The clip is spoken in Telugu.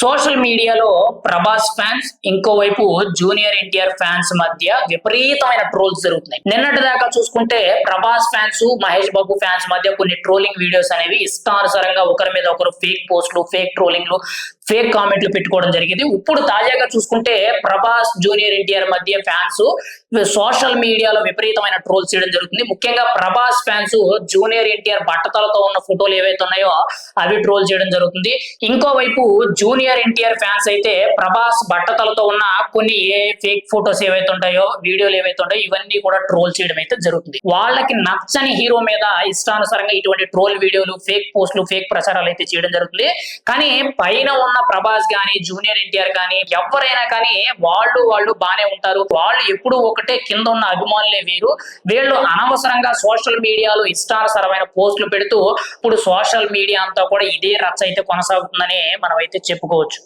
సోషల్ మీడియాలో ప్రభాస్ ఫ్యాన్స్ ఇంకోవైపు జూనియర్ ఎన్టీఆర్ ఫ్యాన్స్ మధ్య విపరీతమైన ట్రోల్స్ జరుగుతున్నాయి. నిన్నటి దాకా చూసుకుంటే ప్రభాస్ ఫ్యాన్స్ మహేష్ బాబు ఫ్యాన్స్ మధ్య కొన్ని ట్రోలింగ్ వీడియోస్ అనేవి ఇష్టానుసారంగా ఒకరి మీద ఒకరు ఫేక్ పోస్టులు ఫేక్ ట్రోలింగ్లు ఫేక్ కామెంట్లు పెట్టుకోవడం జరిగింది. ఇప్పుడు తాజాగా చూసుకుంటే ప్రభాస్ జూనియర్ ఎన్టీఆర్ మధ్య ఫ్యాన్స్ సోషల్ మీడియాలో విపరీతమైన ట్రోల్స్ చేయడం జరుగుతుంది. ముఖ్యంగా ప్రభాస్ ఫ్యాన్స్ జూనియర్ ఎన్టీఆర్ బట్టతలతో ఉన్న ఫోటోలు ఏవైతే ఉన్నాయో అవి ట్రోల్ చేయడం జరుగుతుంది. ఇంకోవైపు జూనియర్ ఎన్టీఆర్ ఫ్యాన్స్ అయితే ప్రభాస్ బట్టతలతో ఉన్న కొన్ని ఏ ఫేక్ ఫోటోస్ ఏవైతే ఉంటాయో వీడియోలు ఏవైతే ఉంటాయో ఇవన్నీ కూడా ట్రోల్ చేయడం అయితే జరుగుతుంది. వాళ్ళకి నచ్చని హీరో మీద ఇష్టానుసారంగా ఇటువంటి ట్రోల్ వీడియోలు ఫేక్ పోస్టులు ఫేక్ ప్రచారాలు అయితే చేయడం జరుగుతుంది. కానీ పైన ఉన్న ప్రభాస్ గానీ జూనియర్ ఎన్టీఆర్ కానీ ఎవరైనా కానీ వాళ్ళు వాళ్ళు బానే ఉంటారు. వాళ్ళు ఎప్పుడు ఒకటే కింద ఉన్న అభిమానులే వీరు. వీళ్ళు అనవసరంగా సోషల్ మీడియాలో ఇష్టానుసరమైన పోస్టులు పెడుతూ ఇప్పుడు సోషల్ మీడియా అంతా కూడా ఇదే రచ్చ అయితే కొనసాగుతుందని మనం అయితే చెప్పుకోవచ్చు.